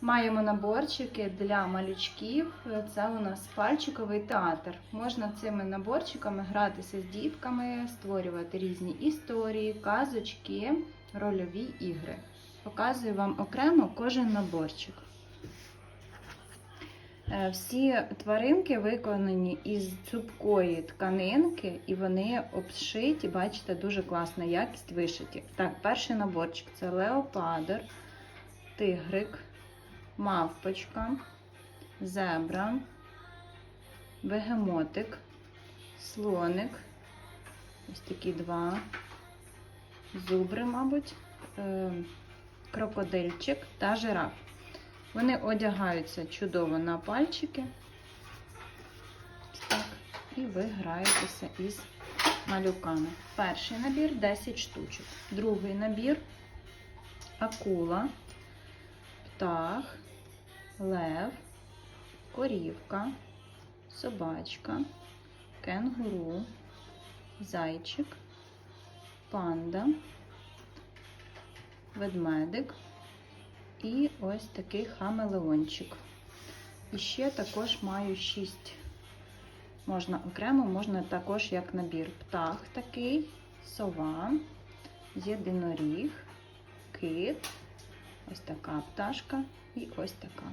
Маємо наборчики для малючків. Це у нас пальчиковий театр. Можна цими наборчиками гратися з дітками, створювати різні історії, казочки, рольові ігри. Показую вам окремо кожен наборчик. Е, Всі тваринки виконані із цупкої тканинки, і вони обшиті, бачите, дуже класна якість вишиті. Так, перший наборчик це леопардер, тигрик, мавпочка, зебра, бегемотик, слоник. Ось такі два зубри, мабуть, е, крокодильчик та жираф. Вони одягаються чудово на пальчики. Так, і ви граєтеся із малюками. Перший набір 10 штучок. Другий набір акула, птах, лев, корівка, собачка, кенгуру, зайчик, панда, ведмедик. І ось такий хамелеончик. І ще також маю 6. Можна окремо, можна також як набір. Птах такий, сова, єдиноріг, кит, ось така пташка і ось така.